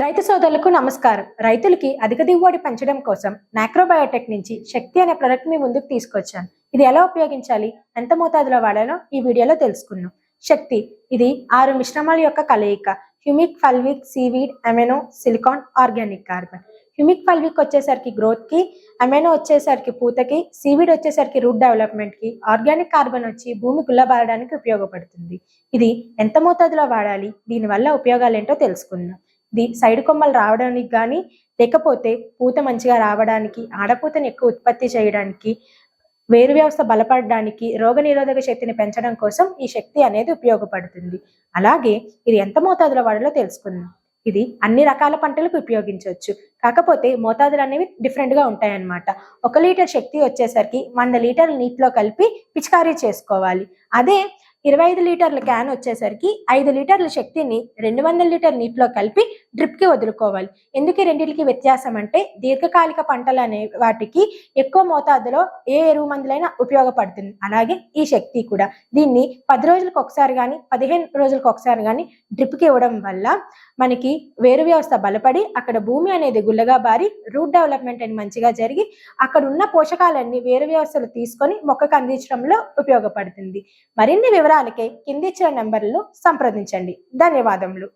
రైతు సోదరులకు నమస్కారం. రైతులకి అధిక దిగుబడి పెంచడం కోసం నాక్రోబయోటెక్ నుంచి శక్తి అనే ప్రొడక్ట్ మీ ముందుకు తీసుకొచ్చాను. ఇది ఎలా ఉపయోగించాలి? ఎంత మోతాదులో వాడాలో ఈ వీడియోలో తెలుసుకున్నాం శక్తి ఇది ఆరు మిశ్రమాల యొక్క కలయిక. Humic fulvic seaweed amino silicon organic carbon. Humic fulvic వచ్చేసరికి గ్రోత్కి అమెనో వచ్చేసరికి పూతకి సీవీడ్ వచ్చేసరికి రూట్ డెవలప్మెంట్కి ఆర్గానిక్ కార్బన్ వచ్చి భూమి గుల్లబారడానికి ఉపయోగపడుతుంది. ఇది ఎంత మోతాదులో వాడాలి? దీనివల్ల ఉపయోగాలు ఏంటో తెలుసుకుందాం. సైడ్ కొమ్మలు రావడానికి కానీ లేకపోతే పూత మంచిగా రావడానికి ఆడపూతని ఎక్కువ ఉత్పత్తి చేయడానికి వేరు వ్యవస్థ బలపడడానికి రోగ నిరోధక శక్తిని పెంచడం కోసం ఈ శక్తి అనేది ఉపయోగపడుతుంది. అలాగే ఇది ఎంత మోతాదులో వాడాలో తెలుసుకుందాం. ఇది అన్ని రకాల పంటలకు ఉపయోగించవచ్చు. కాకపోతే మోతాదులు అనేవి డిఫరెంట్గా ఉంటాయన్నమాట. ఒక లీటర్ శక్తి వచ్చేసరికి వంద లీటర్ల నీటిలో కలిపి పిచికారీ చేసుకోవాలి. అదే ఇరవై ఐదు లీటర్ల క్యాన్ వచ్చేసరికి ఐదు లీటర్ల శక్తిని రెండు వందల లీటర్ నీటిలో కలిపి డ్రిప్కి వదులుకోవాలి. ఎందుకు రెండింటికి వ్యత్యాసం అంటే దీర్ఘకాలిక పంటలు అనే వాటికి ఎక్కువ మోతాదులో ఏ ఎరువు మందులైనా ఉపయోగపడుతుంది. అలాగే ఈ శక్తి కూడా. దీన్ని పది రోజులకు ఒకసారి కానీ పదిహేను రోజులకు ఒకసారి కానీ డ్రిప్కి ఇవ్వడం వల్ల మనకి వేరు వ్యవస్థ బలపడి అక్కడ భూమి అనేది గుల్లగా బారి రూట్ డెవలప్మెంట్ అని మంచిగా జరిగి అక్కడ ఉన్న పోషకాలన్నీ వేరు వ్యవస్థలు తీసుకొని మొక్కకు అందించడంలో ఉపయోగపడుతుంది. మరిన్ని వివరాలకే కింది ఇచ్చిన నెంబర్లను సంప్రదించండి. ధన్యవాదములు.